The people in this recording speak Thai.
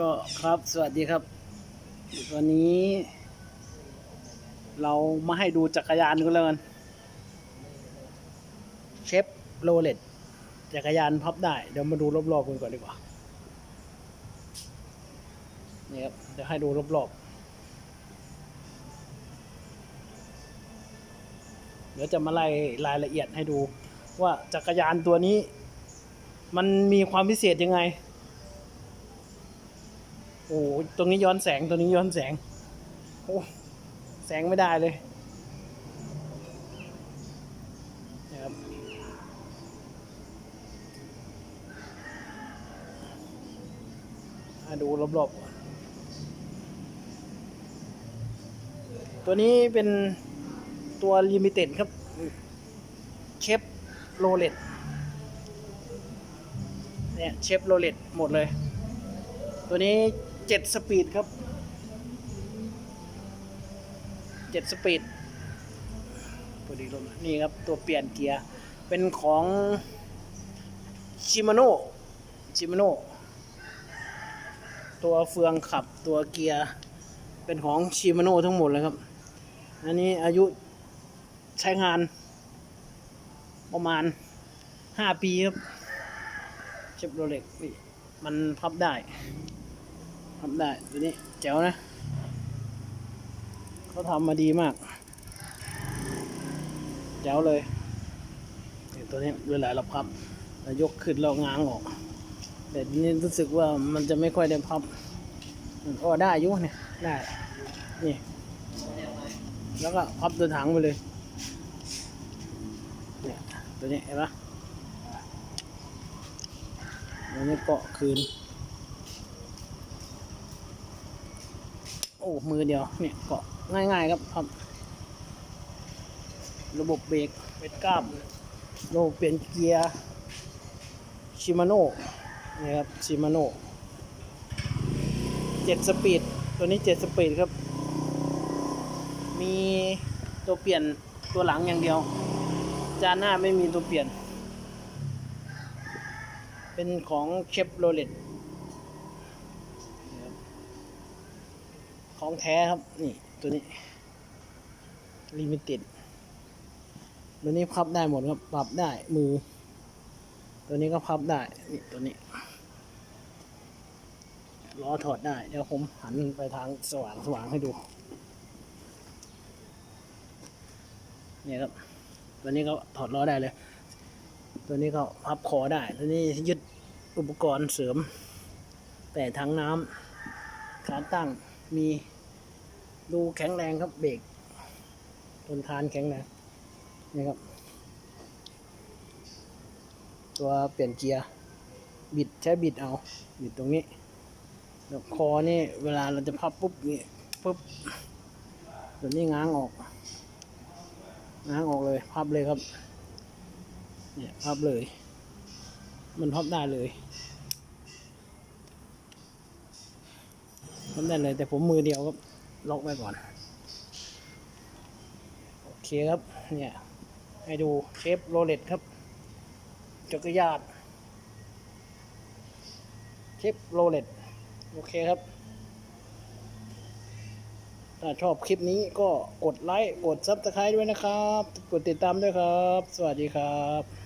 ก็ครับสวัสดีครับวันนี้ เรามาให้ดูจักรยานกันเลยกันเชฟโรเลตจักรยานพับได้ เดี๋ยวมาดูรอบๆกันก่อนดีกว่านี่ครับเดี๋ยวให้ดูรอบๆเดี๋ยวจะมาไล่รายละเอียดให้ดู ว่าจักรยานตัวนี้ มันมีความพิเศษยังไง โอ้โหตรงนี้ย้อนแสงตัวนี้ย้อนแสง โอ้แสงไม่ได้เลยนะครับมาดูรอบๆก่อนตัวนี้เป็นตัวลิมิเต็ดครับ เชฟโรเลตเนี่ยเชฟโรเลตหมดเลย ตัวนี้ เจ็ดสปีดครับเจ็ดสปีดตัวดีลมนี่ครับ ตัวเปลี่ยนเกียร์ เป็นของชิมาโน่ชิมาโน่ตัวเฟืองขับตัวเกียร์ เป็นของชิมาโน่ทั้งหมดเลยครับ อันนี้อายุใช้งานประมาณห้าปีครับเชฟโรเล็กมันพับได้ ทำได้ตัวนี้แจ๋วนะ เขาทำมาดีมาก แจ๋วเลยเตัวนี้เวลาเราพับเรายกขึ้นเราง้างออก แต่ทีนี้รู้สึกว่ามันจะไม่ค่อยได้พับอ๋อได้ยุเนี่ยได้นี่แล้วก็พับตัวถังไปเลยเนี่ยตัวนี้เห็นปะตัวนี้เกาะคืน อ้มือเดียวเนี่ยเกาะง่ายๆครับครับ ระบบเบรกเป็นกล้ามระบบเปลี่ยนเกียร์ชิมาโน่นี่ครับชิมาโน่เจ็ดสปีดตัวนี้เจ็ดสปีดครับ มีตัวเปลี่ยนตัวหลังอย่างเดียว จานหน้าไม่มีตัวเปลี่ยน เป็นของเชฟโรเลต ของแท้ครับ นี่ตัวนี้ลิมิเต็ดตัวนี้พับได้หมดครับ ปรับได้มือ ตัวนี้ก็พับได้ นี่ตัวนี้ล้อถอดได้ เดี๋ยวผมหันไปทางสว่างสว่างให้ดู เนี่ยครับ ตัวนี้ก็ถอดล้อได้เลย ตัวนี้ก็พับคอได้ ตัวนี้ยึดอุปกรณ์เสริม แต่ทั้งน้ำขาตั้งมี ดูแข็งแรงครับเบรกทนทานแข็งแรงนี่ครับ ตัวเปลี่ยนเกียร์ บิดใช้บิดเอา บิดตรงนี้แล้วคอนี่เวลาเราจะพับปุ๊บนี่ปุ๊บตัวนี้ง้างออก ง้างออกเลย พับเลยครับ เนี่ยพับเลย มันพับได้เลยทำได้เลยแต่ผมมือเดียวครับ ล็อกไว้ก่อน โอเคครับ เนี่ย ให้ดูเชฟโรเลตครับ จักรยานเชฟโรเลตโอเคครับ ถ้าชอบคลิปนี้ก็กดไลค์ กดซับสไครต์ด้วยนะครับ กดติดตามด้วยครับ สวัสดีครับ